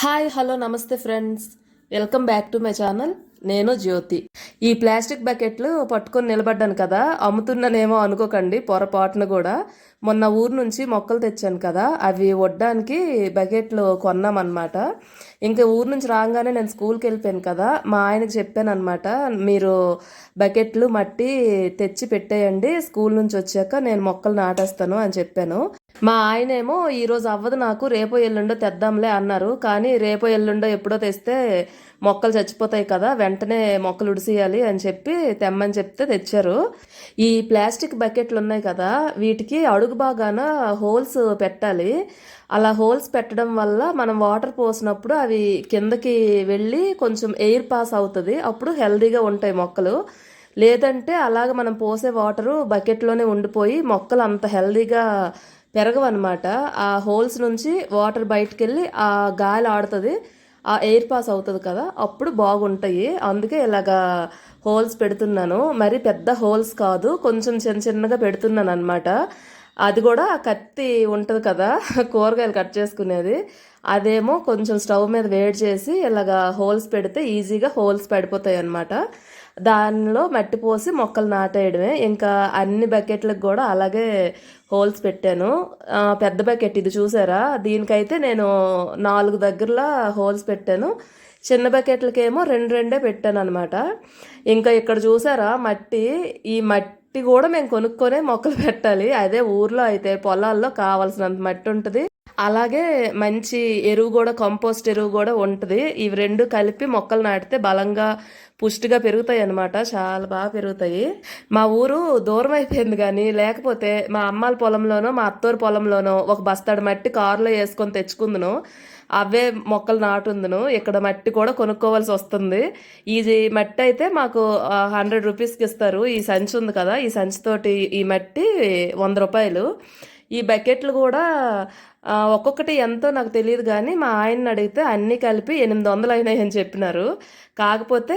Hi hello నమస్తే friends. Welcome back to my channel. నేను జ్యోతి. ఈ ప్లాస్టిక్ బకెట్లు పట్టుకొని నిలబడ్డాను కదా అమ్ముతున్నానేమో అనుకోకండి పొరపాటును కూడా. మొన్న ఊరు నుంచి మొక్కలు తెచ్చాను కదా అవి వడ్డానికి బకెట్లు కొన్నామన్నమాట. ఇంకా ఊరు నుంచి రాగానే నేను స్కూల్కి వెళ్ళిపోయాను కదా మా ఆయనకి చెప్పాను అనమాట మీరు బకెట్లు మట్టి తెచ్చి పెట్టేయండి స్కూల్ నుంచి వచ్చాక నేను మొక్కలు నాటేస్తాను అని చెప్పాను. మా ఆయనేమో ఈరోజు అవ్వదు నాకు రేపో ఎల్లుండో తెద్దాంలే అన్నారు. కానీ రేపో ఎల్లుండో ఎప్పుడో తెస్తే మొక్కలు చచ్చిపోతాయి కదా వెంటనే మొక్కలు ఉడిసేయాలి అని చెప్పి తెమ్మని చెప్తే తెచ్చారు. ఈ ప్లాస్టిక్ బకెట్లు ఉన్నాయి కదా వీటికి అడుగు బాగాన హోల్స్ పెట్టాలి. అలా హోల్స్ పెట్టడం వల్ల మనం వాటర్ పోసినప్పుడు అవి కిందకి వెళ్ళి కొంచెం ఎయిర్ పాస్ అవుతుంది. అప్పుడు హెల్దీగా ఉంటాయి మొక్కలు. లేదంటే అలాగ మనం పోసే వాటరు బకెట్లోనే ఉండిపోయి మొక్కలు అంత హెల్దీగా పెరగవన్నమాట. ఆ హోల్స్ నుంచి వాటర్ బయటకు వెళ్ళి ఆ గాలి ఆడుతుంది ఆ ఎయిర్ పాస్ అవుతుంది కదా అప్పుడు బాగుంటాయి. అందుకే ఇలాగా హోల్స్ పెడుతున్నాను. మరి పెద్ద హోల్స్ కాదు కొంచెం చిన్న చిన్నగా పెడుతున్నాను అనమాట అది కూడా కత్తి ఉంటుంది కదా కూరగాయలు కట్ చేసుకునేది. అదేమో కొంచెం స్టవ్ మీద వేడి చేసి ఇలాగా హోల్స్ పెడితే ఈజీగా హోల్స్ పడిపోతాయి అనమాట దానిలో మట్టి పోసి మొక్కలు నాటేయడమే. ఇంకా అన్ని బకెట్లకు కూడా అలాగే హోల్స్ పెట్టాను. పెద్ద బకెట్ ఇది చూసారా? దీనికైతే నేను నాలుగు దగ్గరలా హోల్స్ పెట్టాను. చిన్న బకెట్లకేమో రెండు రెండే పెట్టాను అనమాట ఇంకా ఇక్కడ చూసారా? మట్టి ఈ మట్టి కూడా మేము కొనుక్కొనే మొక్కలు పెట్టాలి. అదే ఊర్లో అయితే పొలాల్లో కావాల్సినంత మట్టి ఉంటుంది. అలాగే మంచి ఎరువు కూడా కంపోస్ట్ ఎరువు కూడా ఉంటుంది. ఇవి రెండు కలిపి మొక్కలు నాటితే బలంగా పుష్టిగా పెరుగుతాయి అన్నమాట. చాలా బాగా పెరుగుతాయి. మా ఊరు దూరం అయిపోయింది కానీ లేకపోతే మా అమ్మాల పొలంలోనో మా అత్తోరు పొలంలోనో ఒక బస్తాడు మట్టి కారులో వేసుకొని తెచ్చుకుందును. అవే మొక్కలు నాటుందును. ఇక్కడ మట్టి కూడా కొనుక్కోవాల్సి వస్తుంది. ఇది మట్టి అయితే మాకు హండ్రెడ్ రూపీస్కి ఇస్తారు. ఈ సంచి ఉంది కదా ఈ సంచితోటి ఈ మట్టి వంద రూపాయలు. ఈ బకెట్లు కూడా ఒక్కొక్కటి ఎంతో నాకు తెలియదు కానీ మా ఆయన్ని అడిగితే అన్నీ కలిపి ఎనిమిది వందలు అయినాయి అని చెప్పినారు. కాకపోతే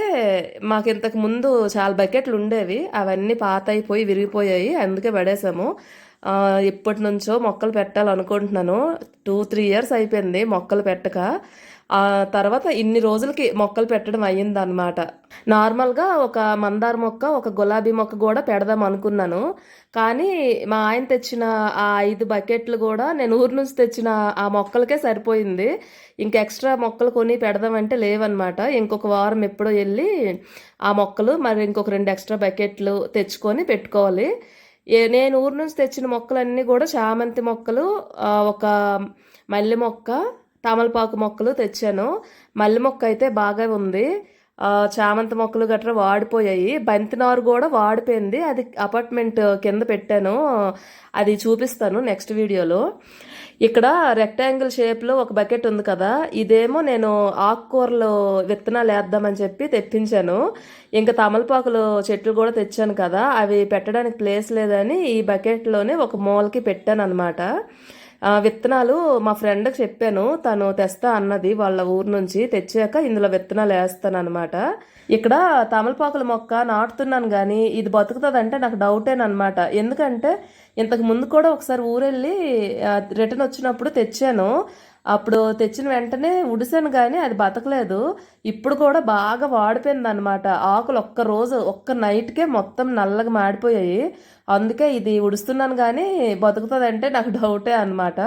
మాకు ఇంతకు ముందు చాలా బకెట్లు ఉండేవి. అవన్నీ పాత అయిపోయి విరిగిపోయాయి. అందుకే పడేసాము. ఇప్పటి నుంచో మొక్కలు పెట్టాలనుకుంటున్నాను. టూ త్రీ ఇయర్స్ అయిపోయింది మొక్కలు పెట్టక. ఆ తర్వాత ఇన్ని రోజులకి మొక్కలు పెట్టడం అయ్యిందనమాట నార్మల్గా ఒక మందార మొక్క ఒక గులాబీ మొక్క కూడా పెడదాం అనుకున్నాను. కానీ మా ఆయన తెచ్చిన ఆ ఐదు బకెట్లు కూడా నేను ఊరు నుంచి తెచ్చిన ఆ మొక్కలకే సరిపోయింది. ఇంక ఎక్స్ట్రా మొక్కలు కొని పెడదామంటే లేవన్నమాట. ఇంకొక వారం ఎప్పుడో వెళ్ళి ఆ మొక్కలు మరి ఇంకొక రెండు ఎక్స్ట్రా బకెట్లు తెచ్చుకొని పెట్టుకోవాలి. నేను ఊరు నుంచి తెచ్చిన మొక్కలన్నీ కూడా చామంతి మొక్కలు ఒక మల్లె మొక్క తమలపాకు మొక్కలు తెచ్చాను. మల్లె మొక్క అయితే బాగా ఉంది. చామంతి మొక్కలు గట్రా వాడిపోయాయి. బంతినారు కూడా వాడిపోయింది. అది అపార్ట్మెంట్ కింద పెట్టాను. అది చూపిస్తాను నెక్స్ట్ వీడియోలో. ఇక్కడ రెక్టాంగిల్ షేప్లో ఒక బకెట్ ఉంది కదా. ఇదేమో నేను ఆకుకూరలు విత్తనాలు వేద్దామని చెప్పి తెప్పించాను. ఇంకా తమలపాకులు చెట్లు కూడా తెచ్చాను కదా. అవి పెట్టడానికి ప్లేస్ లేదని ఈ బకెట్లోనే ఒక మూలకి పెట్టాను అనమాట విత్తనాలు మా ఫ్రెండ్కి చెప్పాను. తను తెస్తా అన్నది వాళ్ళ ఊరు నుంచి తెచ్చాక ఇందులో విత్తనాలు వేస్తాను అనమాట ఇక్కడ తమలపాకుల మొక్క నాటుతున్నాను కానీ ఇది బతుకుతుందంటే నాకు డౌటేనమాట ఎందుకంటే ఇంతకు ముందు కూడా ఒకసారి ఊరెళ్ళి రిటర్న్ వచ్చినప్పుడు తెచ్చాను. అప్పుడు తెచ్చిన వెంటనే ఉడిసాను కానీ అది బతకలేదు. ఇప్పుడు కూడా బాగా వాడిపోయింది అనమాట ఆకులు ఒక్క రోజు ఒక్క నైట్కే మొత్తం నల్లగా మాడిపోయాయి. అందుకే ఇది ఉడుస్తున్నాను కానీ బతుకుతుందంటే నాకు డౌటే అనమాట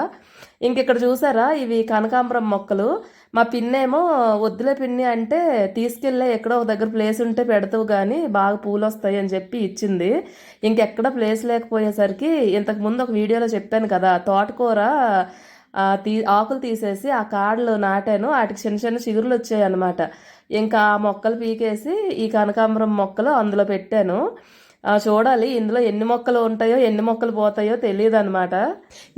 ఇంక ఇక్కడ చూసారా ఇవి కనకాంబరం మొక్కలు. మా పిన్నేమో వద్దులే పిన్ని అంటే తీసుకెళ్ళే ఎక్కడో ఒక దగ్గర ప్లేస్ ఉంటే పెడతావు కానీ బాగా పూలు వస్తాయి అని చెప్పి ఇచ్చింది. ఇంకెక్కడ ప్లేస్ లేకపోయేసరికి ఇంతకు ముందు ఒక వీడియోలో చెప్పాను కదా తోటకూర తీ ఆకులు తీసేసి ఆ కాడలు నాటాను. వాటికి చిన్న చిన్న చిగురులు వచ్చాయి అనమాట ఇంకా ఆ మొక్కలు పీకేసి ఈ కనకాంబరం మొక్కలు అందులో పెట్టాను. చూడాలి ఇందులో ఎన్ని మొక్కలు ఉంటాయో ఎన్ని మొక్కలు పోతాయో తెలియదు అనమాట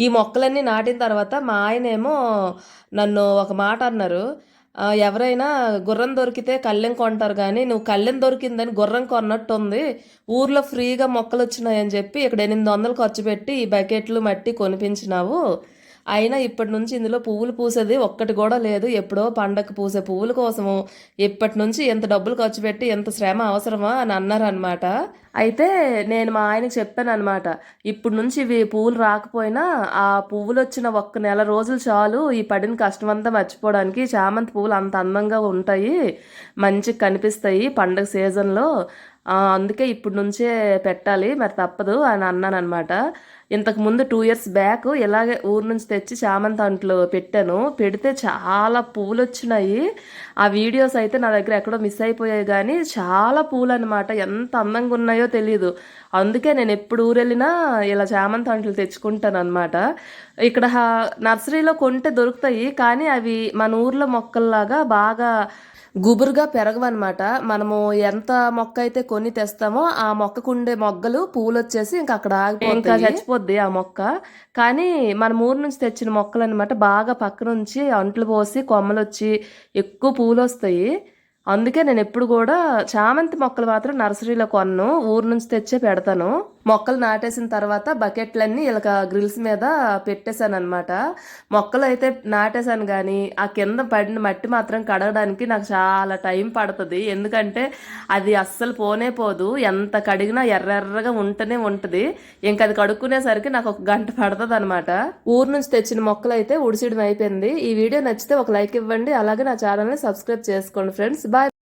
ఈ మొక్కలన్నీ నాటిన తర్వాత మా ఆయనేమో నన్ను ఒక మాట అన్నారు. ఎవరైనా గుర్రం దొరికితే కళ్ళెం కొంటారు కానీ నువ్వు కళ్ళెం దొరికిందని గుర్రం కొన్నట్టు ఉంది ఊర్లో ఫ్రీగా మొక్కలు వచ్చినాయని చెప్పి ఇక్కడ ఎనిమిది వందలు ఖర్చు పెట్టి ఈ బకెట్లు మట్టి కొనిపించినావు. అయినా ఇప్పటి నుంచి ఇందులో పువ్వులు పూసేది ఒక్కటి కూడా లేదు. ఎప్పుడో పండగ పూసే పువ్వుల కోసము. ఇప్పటి నుంచి ఎంత డబ్బులు ఖర్చు పెట్టి ఎంత శ్రమ అవసరమా అని అన్నారనమాట అయితే నేను మా ఆయనకి చెప్పాను అనమాట ఇప్పుడు నుంచి ఇవి పువ్వులు రాకపోయినా ఆ పువ్వులు వచ్చిన ఒక్క నెల రోజులు చాలు ఈ పడిన కష్టం అంతా మర్చిపోవడానికి చామంతి పువ్వులు అంత అందంగా ఉంటాయి. మంచిగా కనిపిస్తాయి పండగ సీజన్లో. అందుకే ఇప్పుడు నుంచే పెట్టాలి. మరి తప్పదు అని అన్నాను అనమాట ఇంతకు ముందు టూ ఇయర్స్ బ్యాక్ ఇలాగే ఊరు నుంచి తెచ్చి చామంతి అంట్లు పెట్టాను. పెడితే చాలా పూలు వచ్చినాయి. ఆ వీడియోస్ అయితే నా దగ్గర ఎక్కడో మిస్ అయిపోయాయి కానీ చాలా పూలు అనమాట ఎంత అందంగా ఉన్నాయో తెలియదు అందుకే నేను ఎప్పుడు ఊరు వెళ్ళినా ఇలా చామంతి అంట్లు తెచ్చుకుంటాను అనమాట ఇక్కడ హా- నర్సరీలో కొంటే దొరుకుతాయి. కానీ అవి మన ఊర్లో మొక్కల్లాగా బాగా గుబురుగా పెరగవన్నమాట. మనము ఎంత మొక్క అయితే కొని తెస్తామో ఆ మొక్కకు ఉండే మొగ్గలు పూలు వచ్చేసి ఇంకా అక్కడ ఇంకా చచ్చిపోద్ది ఆ మొక్క. కానీ మన ఊరు నుంచి తెచ్చిన మొక్కలు అనమాట బాగా పక్క నుంచి అంట్లు పోసి కొమ్మలు వచ్చి ఎక్కువ పూలు వస్తాయి అందుకే నేను ఎప్పుడు కూడా చామంతి మొక్కలు మాత్రం నర్సరీలో కొన్ను ఊరు నుంచి తెచ్చే పెడతాను. మొక్కలు నాటేసిన తర్వాత బకెట్లన్నీ ఇలా గ్రిల్స్ మీద పెట్టేశాను అనమాట మొక్కలు అయితే నాటేశాను కానీ ఆ కింద పడిన మట్టి మాత్రం కడగడానికి నాకు చాలా టైం పడుతుంది. ఎందుకంటే అది అస్సలు పోనే పోదు. ఎంత కడిగినా ఎర్రెర్రగా ఉంటూనే ఉంటుంది. ఇంక అది కడుక్కునేసరికి నాకు ఒక గంట పడుతుంది అనమాట ఊరు నుంచి తెచ్చిన మొక్కలు అయితే ఉడిసిడం అయిపోయింది ఈ వీడియో నచ్చితే ఒక లైక్ ఇవ్వండి. అలాగే నా ఛానల్ని సబ్స్క్రైబ్ చేసుకోండి ఫ్రెండ్స్. బాయ్.